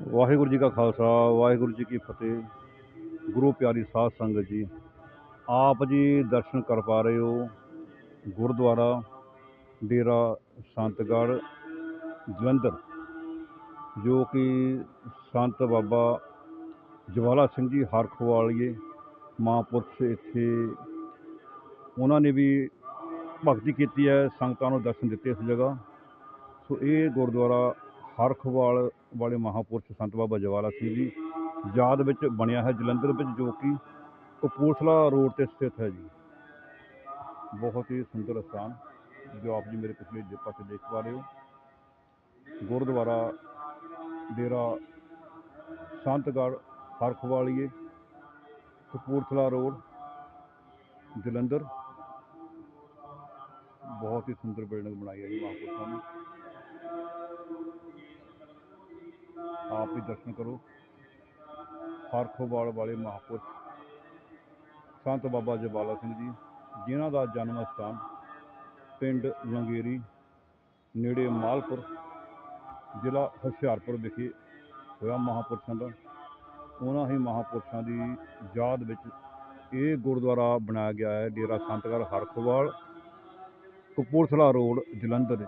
ਵਾਹਿਗੁਰੂ ਜੀ ਕਾ ਖਾਲਸਾ, ਵਾਹਿਗੁਰੂ ਜੀ ਕੀ ਫਤਿਹ। ਗੁਰੂ ਪਿਆਰੀ ਸਾਧ ਸੰਗਤ ਜੀ, ਆਪ ਜੀ ਦਰਸ਼ਨ ਕਰ ਪਾ ਰਹੇ ਹੋ ਗੁਰਦੁਆਰਾ ਡੇਰਾ ਸੰਤਗੜ੍ਹ ਜਲੰਧਰ, ਜੋ ਕਿ ਸੰਤ ਬਾਬਾ ਜਵਾਲਾ ਸਿੰਘ ਜੀ ਹਰਖਵਾਲੀਏ ਮਹਾਂਪੁਰਸ਼ ਇੱਥੇ ਉਹਨਾਂ ਨੇ ਵੀ ਭਗਤੀ ਕੀਤੀ ਹੈ, ਸੰਗਤਾਂ ਨੂੰ ਦਰਸ਼ਨ ਦਿੱਤੇ ਇਸ ਜਗ੍ਹਾ। ਸੋ ਇਹ ਗੁਰਦੁਆਰਾ ਹਰਖਵਾਲ ਵਾਲੇ ਮਹਾਂਪੁਰਸ਼ ਸੰਤ ਬਾਬਾ ਜਵਾਲਾ ਸਿੰਘ ਜੀ, ਯਾਦ ਵਿੱਚ ਬਣਿਆ ਹੈ ਜਲੰਧਰ ਵਿੱਚ ਜੋ ਕਿ ਕਪੂਰਥਲਾ ਰੋਡ ਤੇ ਸਥਿਤ ਹੈ ਜੀ। ਬਹੁਤ ਹੀ ਸੁੰਦਰ ਸਥਾਨ, ਜੋ ਆਪ ਜੀ ਮੇਰੇ ਪਿਛਲੇ ਜ- ਪਾਸੇ ਦੇਖ ਪਾ ਰਹੇ ਹੋ। ਗੁਰਦੁਆਰਾ ਡੇਰਾ ਸੰਤਗੜ੍ਹ ਹਰਖਵਾਲੀਏ, ਕਪੂਰਥਲਾ ਰੋਡ, ਜਲੰਧਰ। ਬਹੁਤ ਹੀ ਸੁੰਦਰ ਬਿਲਡਿੰਗ ਬਣਾਈ ਹੈ ਜੀ ਮਹਾਂਪੁਰਸ਼ਾਂ ਨੇ। ਆਪ ਵੀ ਦਰਸ਼ਨ ਕਰੋ। ਹਰਖੋਵਾਲ ਵਾਲੇ ਮਹਾਂਪੁਰਸ਼ ਸੰਤ ਬਾਬਾ ਜਵਾਲਾ ਸਿੰਘ ਜੀ, ਜਿਨ੍ਹਾਂ ਦਾ ਜਨਮ ਸਥਾਨ ਪਿੰਡ ਲੰਗੇਰੀ, ਨੇੜੇ ਮਾਲਪੁਰ, ਜ਼ਿਲ੍ਹਾ ਹੁਸ਼ਿਆਰਪੁਰ ਵਿਖੇ ਹੋਇਆ ਮਹਾਂਪੁਰਸ਼ਾਂ ਦਾ ਉਹਨਾਂ ਹੀ ਮਹਾਂਪੁਰਸ਼ਾਂ ਦੀ ਯਾਦ ਵਿੱਚ ਇਹ ਗੁਰਦੁਆਰਾ ਬਣਾਇਆ ਗਿਆ ਹੈ, ਡੇਰਾ ਸੰਤਗੜ੍ਹ ਹਰਖੋਵਾਲ, ਕਪੂਰਥਲਾ ਰੋਡ, ਜਲੰਧਰ